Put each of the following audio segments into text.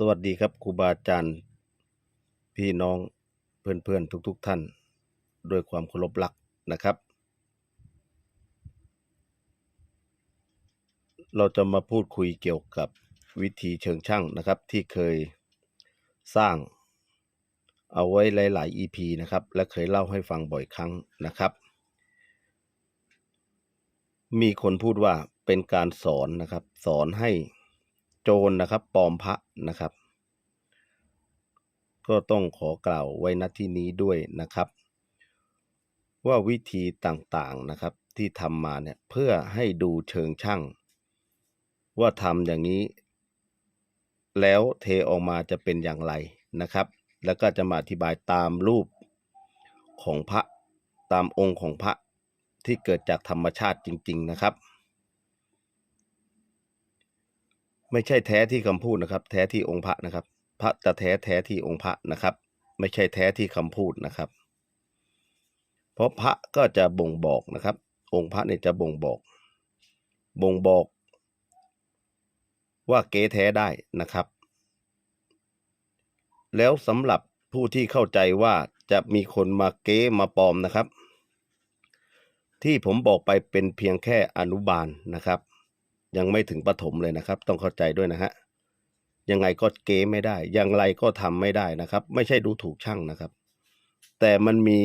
สวัสดีครับครูบาอาจารย์ พี่น้องเพื่อนๆ ทุก ๆ ท่านด้วยความเคารพรักนะครับ เราจะมาพูดคุยเกี่ยวกับวิธีเชิงช่างนะครับ ที่เคยสร้างเอาไว้หลาย ๆ EP นะครับ และเคยเล่าให้ฟังบ่อยครั้งนะครับ มีคนพูดว่าเป็นการสอนนะครับ สอนให้ โจรนะครับปลอมพระนะครับ ก็ต้องขอกล่าวไว้ณที่นี้ด้วยนะครับ ว่าวิธีต่างๆนะครับที่ทำมาเนี่ยเพื่อให้ดูเชิงช่าง ว่าทำอย่างนี้ แล้วเทออกมาจะเป็นอย่างไรนะครับ แล้วก็จะมาอธิบายตามรูปของพระตามองค์ของพระที่เกิดจากธรรมชาติจริง ๆ นะครับ ไม่ใช่แท้ที่คำพูดนะครับ แท้ที่องค์พระนะครับ พระจะแท้แท้ที่องค์พระนะครับ ไม่ใช่แท้ที่คำพูดนะครับ เพราะพระก็จะบ่งบอกนะครับ องค์พระเนี่ยจะบ่งบอก บ่งบอก ว่าเก๊แท้ได้นะครับ แล้วสำหรับผู้ที่เข้าใจว่าจะมีคนมาเก๊มาปลอมนะครับ ที่ผมบอกไปเป็นเพียงแค่อนุบาลนะครับ ยังไม่ถึงประถมเลยนะครับ ต้องเข้าใจด้วยนะฮะยังไงก็เก๊ไม่ได้ อย่างไรก็ทำไม่ได้นะครับ ไม่ใช่ดูถูกช่างนะครับ แต่มันมี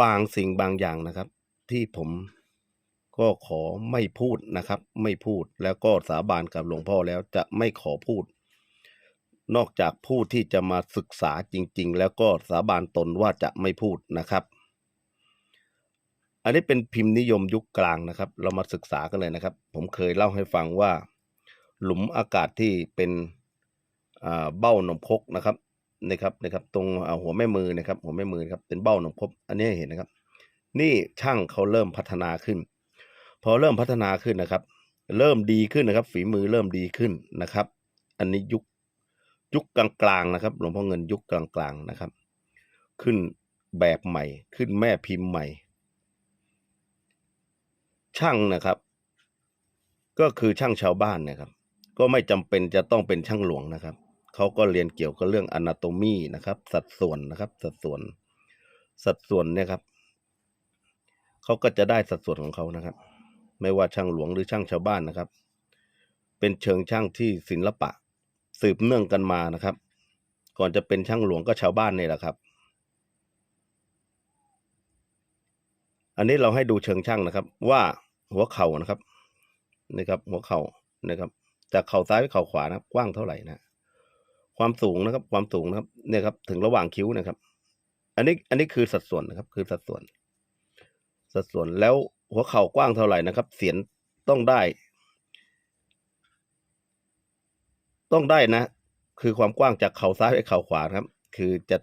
บางสิ่งบางอย่างนะครับ ที่ผมก็ขอไม่พูดนะครับ ไม่พูดแล้วก็สาบานกับหลวงพ่อแล้วจะไม่ขอพูด นอกจากผู้ที่จะมาศึกษาจริง ๆ แล้วก็สาบานตนว่าจะไม่พูดนะครับ อันนี้เป็นพิมพ์นิยมยุคกลางนะครับ เรามาศึกษากันเลยนะครับ ผมเคยเล่าให้ฟังว่า หลุมอากาศที่เป็นเบ้านมคกนะครับนะครับนะครับ ตรงหัวแม่มือนะครับ หัวแม่มือครับเป็นเบ้านมคกอันนี้เห็นนะครับ นี่ช่างเขาเริ่มพัฒนาขึ้น พอเริ่มพัฒนาขึ้นนะครับ เริ่มดีขึ้นนะครับ ฝีมือเริ่มดีขึ้นนะครับ อันนี้ยุคยุคกลางๆนะครับ หลวงพ่อเงินยุคกลางๆนะครับ ขึ้นแบบใหม่ ขึ้นแม่พิมพ์ใหม่ ช่างนะครับ ก็คือช่างชาวบ้านนะครับ ก็ไม่จำเป็นจะต้องเป็นช่างหลวงนะครับเขาก็เรียนเกี่ยวกับเรื่องอนาโตมีนะครับ สัดส่วนนะครับ สัดส่วน สัดส่วนเนี่ยครับเขาก็จะได้สัดส่วนของเขานะครับ ไม่ว่าช่างหลวงหรือช่างชาวบ้านนะครับ เป็นเชิงช่างที่ศิลปะ สืบเนื่องกันมานะครับ ก่อนจะเป็นช่างหลวงก็ชาวบ้านนี่แหละครับอันนี้เราให้ดูเชิงช่างนะครับว่า หัวเข่านะครับนี่ครับ หัวเข่านะครับ จากเข่าซ้ายไปเข่าขวานะครับ กว้างเท่าไหร่นะความสูงนะครับ ความสูงนะครับ เนี่ยครับ ถึงระหว่างคิ้วนะครับ อันนี้อันนี้คือสัดส่วนนะครับ คือสัดส่วน สัดส่วนแล้วหัวเข่ากว้างเท่าไหร่นะครับ เสียนต้องได้ ต้องได้นะ คือความกว้างจากเข่าซ้ายไปเข่าขวานะครับ คือจะ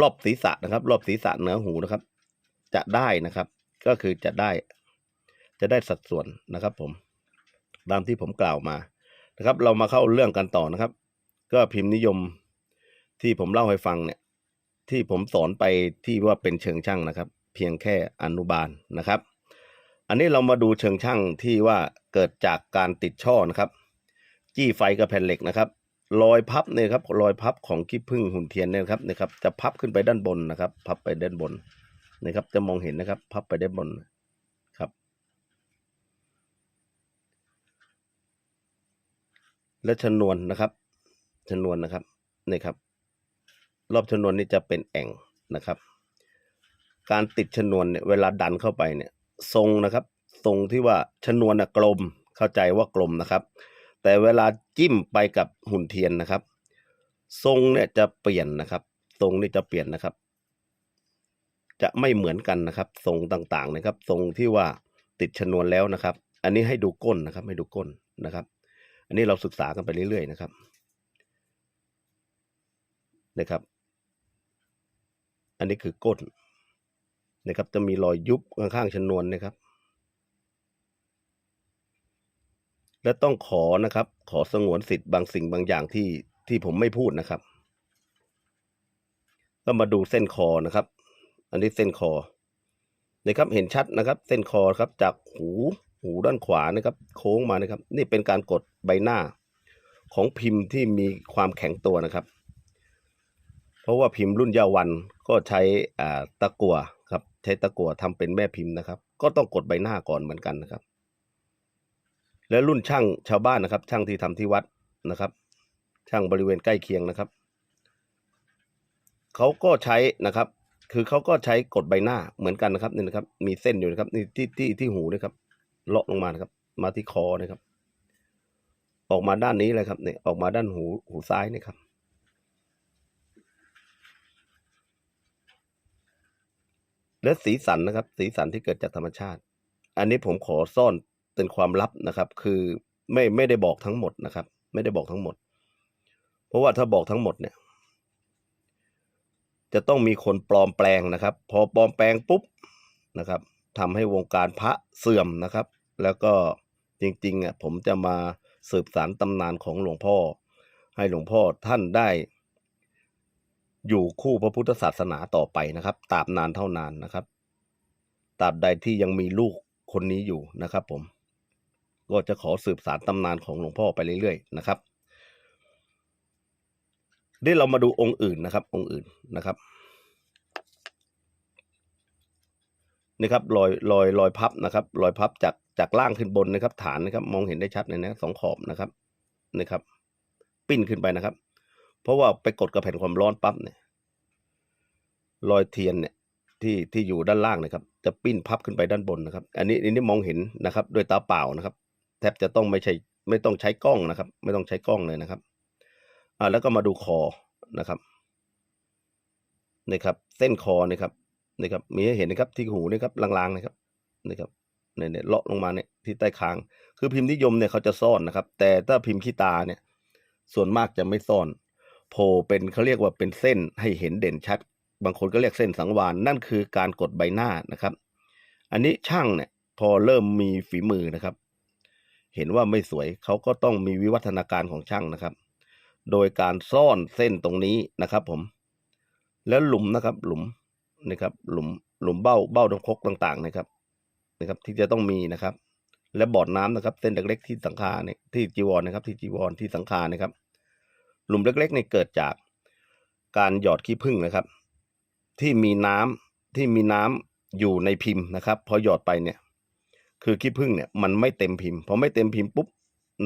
รอบศีรษะนะครับ รอบศีรษะเหนือหูนะครับ จะได้นะครับ ก็คือจะได้ จะได้สัดส่วนนะครับผมตามที่ผมกล่าวมานะครับ เรามาเข้าเรื่องกันต่อนะครับ ก็พิมพ์นิยมที่ผมเล่าให้ฟังเนี่ย ที่ผมสอนไปที่ว่าเป็นเชิงช่างนะครับ เพียงแค่อนุบาลนะครับ อันนี้เรามาดูเชิงช่างที่ว่าเกิดจากการติดช่อนะครับ จี้ไฟกับแผ่นเหล็กนะครับรอยพับเนี่ยครับรอยพับของขี้ผึ้งหุ่นเทียนเนี่ยครับนะครับ จะพับขึ้นไปด้านบนนะครับ พับไปด้านบนนะครับ จะมองเห็นนะครับ พับไปด้านบนครับ และชนวนนะครับ ชนวนนะครับนี่ครับ รอบชนวนนี่จะเป็นแอ่งนะครับ การติดชนวนเนี่ยเวลาดันเข้าไปเนี่ย ทรงนะครับ ทรงที่ว่าชนวนนะกลมเข้าใจว่ากลมนะครับ แต่เวลาจิ้มไปกับหุ่นเทียนนะครับ ทรงเนี่ยจะเปลี่ยนนะครับ ทรงนี่จะเปลี่ยนนะครับ จะไม่เหมือนกันนะครับ ทรงต่างๆนะครับ ทรงที่ว่าติดชนวนแล้วนะครับ อันนี้ให้ดูก้นนะครับ ให้ดูก้นนะครับ อันนี้เราศึกษากันไปเรื่อยๆนะครับนะครับ อันนี้คือก้นนะครับ จะมีรอยยุบข้างๆชนวนนะครับ และต้องขอนะครับ ขอสงวนสิทธิ์บางสิ่งบางอย่างที่ที่ผมไม่พูดนะครับ ก็มาดูเส้นคอนะครับ อันนี้เส้นคอนะครับเห็นชัดนะครับ เส้นคอครับจากหู หูด้านขวานะครับ โค้งมานะครับ นี่เป็นการกดใบหน้าของพิมพ์ที่มีความแข็งตัวนะครับ เพราะว่าพิมพ์รุ่นยาวันก็ใช้อ่าตะกั่วครับ ใช้ตะกั่วทำเป็นแม่พิมพ์นะครับ ก็ต้องกดใบหน้าก่อนเหมือนกันนะครับ และรุ่นช่างชาวบ้านนะครับ ช่างที่ทำที่วัดนะครับ ช่างบริเวณใกล้เคียงนะครับเขาก็ใช้นะครับ คือเขาก็ใช้กดใบหน้าเหมือนกันนะครับนี่นะครับ มีเส้นอยู่นะครับนี่ที่ที่ที่หูนะครับ เลาะลงมานะครับ มาที่คอนะครับ ออกมาด้านนี้เลยครับเนี่ยออกมาด้านหูหูซ้ายนี่ครับ และสีสันนะครับ สีสันที่เกิดจากธรรมชาติ อันนี้ผมขอซ่อนเป็นความลับนะครับ คือไม่ไม่ได้บอกทั้งหมดนะครับ ไม่ได้บอกทั้งหมด เพราะว่าถ้าบอกทั้งหมดเนี่ย จะต้องมีคนปลอมแปลงนะครับ พอปลอมแปลงปุ๊บนะครับทำให้วงการพระเสื่อมนะครับ แล้วก็จริงๆอะผมจะมาสืบสารตำนานของหลวงพ่อ ให้หลวงพ่อท่านได้อยู่คู่พระพุทธศาสนาต่อไปนะครับตราบนานเท่านานนะครับตราบใดที่ยังมีลูกคนนี้อยู่นะครับผม ก็จะขอสืบสารตำนานของหลวงพ่อไปเรื่อยๆนะครับเดี๋ยวเรามาดูองค์อื่นนะครับ องค์อื่นนะครับ นี่ครับรอยรอยรอยพับนะครับรอยพับจากจากล่างขึ้นบนนะครับ ฐานนะครับ มองเห็นได้ชัดเลยนะสองขอบนะครับนะครับ ปิ้นขึ้นไปนะครับ เพราะว่าไปกดกระแผ่นความร้อนปั๊บเนี่ยรอยเทียนเนี่ยที่ที่อยู่ด้านล่างนะครับ จะปิ้นพับขึ้นไปด้านบนนะครับ อันนี้อันนี้มองเห็นนะครับด้วยตาเปล่านะครับ แทบจะต้องไม่ใช่ไม่ต้องใช้กล้องนะครับ ไม่ต้องใช้กล้องเลยนะครับอ่าแล้วก็มาดูคอนะครับนี่ครับ เส้นคอนี่ครับ นี่ครับมีให้เห็นนะครับที่หูนี่ครับลางๆนะครับนี่ครับเนี่ยเนี่ยเลาะลงมาเนี่ยที่ใต้คาง คือพิมพ์นิยมเนี่ยเขาจะซ่อนนะครับ แต่ถ้าพิมพ์ขี้ตาเนี่ย ส่วนมากจะไม่ซ่อนโผล่เป็นเขาเรียกว่าเป็นเส้นให้เห็นเด่นชัด บางคนก็เรียกเส้นสังวานนั่นคือการกดใบหน้านะครับ อันนี้ช่างเนี่ยพอเริ่มมีฝีมือนะครับ เห็นว่าไม่สวยเขาก็ต้องมีวิวัฒนาการของช่างนะครับ โดยการซ่อนเส้นตรงนี้นะครับ ผม แล้วหลุมนะครับ หลุม นะครับ หลุมหลุมเบ้าเบ้าตรงคกต่างๆนะครับนะครับ ที่จะต้องมีนะครับ และบอดน้ำนะครับ เส้นเล็กๆที่สังขารเนี่ยที่จีวรนะครับ ที่จีวรที่สังขารนะครับ หลุมเล็กๆเนี่ยเกิดจากการหยอดขี้ผึ้งนะครับ ที่มีน้ำที่มีน้ำอยู่ในพิมพ์นะครับ พอหยอดไปเนี่ย คือขี้ผึ้งเนี่ยมันไม่เต็มพิมพ์พอไม่เต็มพิมพ์ปุ๊บ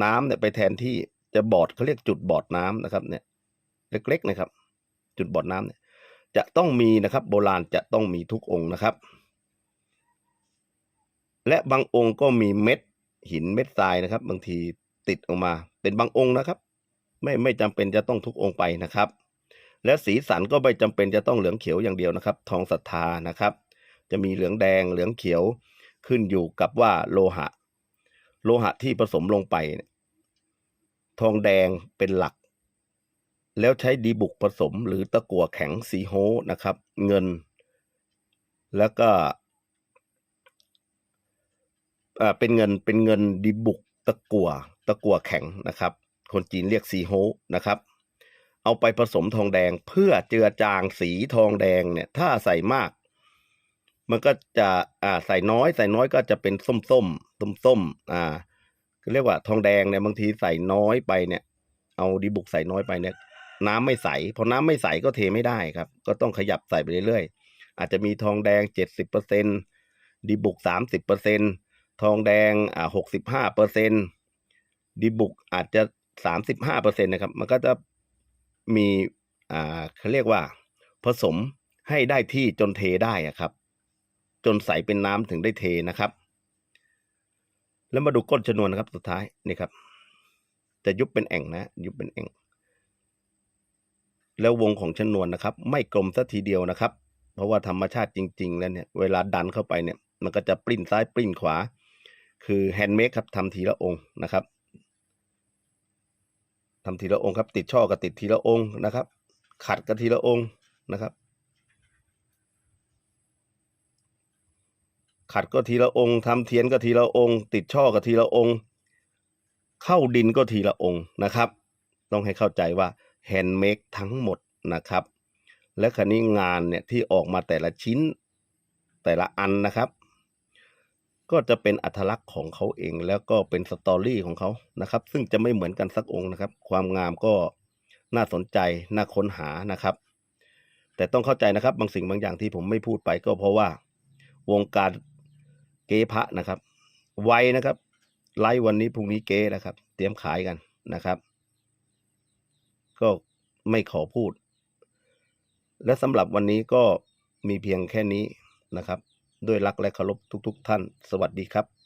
น้ำเนี่ยไปแทนที่จะบอดเขาเรียกจุดบอดน้ำนะครับ เนี่ย เล็กๆนะครับ จุดบอดน้ำเนี่ย จะต้องมีนะครับ โบราณจะต้องมีทุกองค์นะครับ และบางองค์ก็มีเม็ดหินเม็ดทรายนะครับ บางทีติดออกมา เป็นบางองค์นะครับ ไม่ไม่จำเป็นจะต้องทุกองค์ไปนะครับ และสีสันก็ไม่จำเป็นจะต้องเหลืองเขียวอย่างเดียวนะครับ ทองศรัทธานะครับ จะมีเหลืองแดงเหลืองเขียวขึ้นอยู่กับว่าโลหะ โลหะที่ผสมลงไป ทองแดงเป็นหลัก แล้วใช้ดีบุกผสมหรือตะกั่วแข็งสีโฮนะครับ เงิน แล้วก็เป็นเงินเป็นเงินดีบุกตะกั่วตะกั่วแข็งนะครับ คนจีนเรียกสีโฮนะครับ เอาไปผสมทองแดงเพื่อเจือจางสีทองแดงเนี่ย ถ้าใส่มาก มันก็จะอ่าใส่น้อยใส่น้อยก็จะเป็นส้มส้มส้มส้มอ่าเรียกว่าทองแดงเนี่ยบางทีใส่น้อยไปเนี่ย เอาดีบุกใส่น้อยไปเนี่ย น้ำไม่ใสพอน้ำไม่ใสก็เทไม่ได้ครับ ก็ต้องขยับใส่ไปเรื่อยๆ อาจจะมีทองแดงเจ็ดสิบเปอร์เซ็นดีบุกสามสิบเปอร์เซ็นทองแดงอ่าหกสิบห้าเปอร์เซ็นดีบุกอาจจะสามสิบห้าเปอร์เซ็นนะครับ มันก็จะมีอ่าเขาเรียกว่า ผสมให้ได้ที่จนเทได้ครับ จนใสเป็นน้ำถึงได้เทนะครับ แล้วมาดูก้นชนวนนะครับสุดท้ายนี่ครับ จะยุบเป็นแอ่งนะ ยุบเป็นแอ่ง แล้ววงของชนวนนะครับ ไม่กลมสัทีเดียวนะครับ เพราะว่าธรรมชาติจริง ๆ แล้วเนี่ยเวลาดันเข้าไปเนี่ย มันก็จะปริ้นซ้ายปริ้นขวา คือแฮนด์เมดครับทำทีละองค์นะครับทำทีละองค์ครับ ติดช่อก็ติดทีละองค์นะครับ ขัดก็ทีละองค์นะครับ ขัดก็ทีละองค์ทำเทียนก็ทีละองค์ ติดช่อก็ทีละองค์ เข้าดินก็ทีละองค์นะครับ ต้องให้เข้าใจว่า แฮนด์เมดทั้งหมดนะครับ และคันนี้งานเนี่ยที่ออกมาแต่ละชิ้นแต่ละอันนะครับ ก็จะเป็นอัตลักษณ์ของเขาเองแล้วก็เป็นสตอรี่ของเขานะครับ ซึ่งจะไม่เหมือนกันสักองค์นะครับ ความงามก็น่าสนใจน่าค้นหานะครับ แต่ต้องเข้าใจนะครับ บางสิ่งบางอย่างที่ผมไม่พูดไปก็เพราะว่าวงการเก๊พระนะครับ ไวนะครับไลฟ์วันนี้พรุ่งนี้เก๊นะครับ เตรียมขายกันนะครับ ก็ไม่ขอพูด และสำหรับวันนี้ก็มีเพียงแค่นี้นะครับ ด้วยรักและเคารพทุก ๆ ท่าน สวัสดีครับ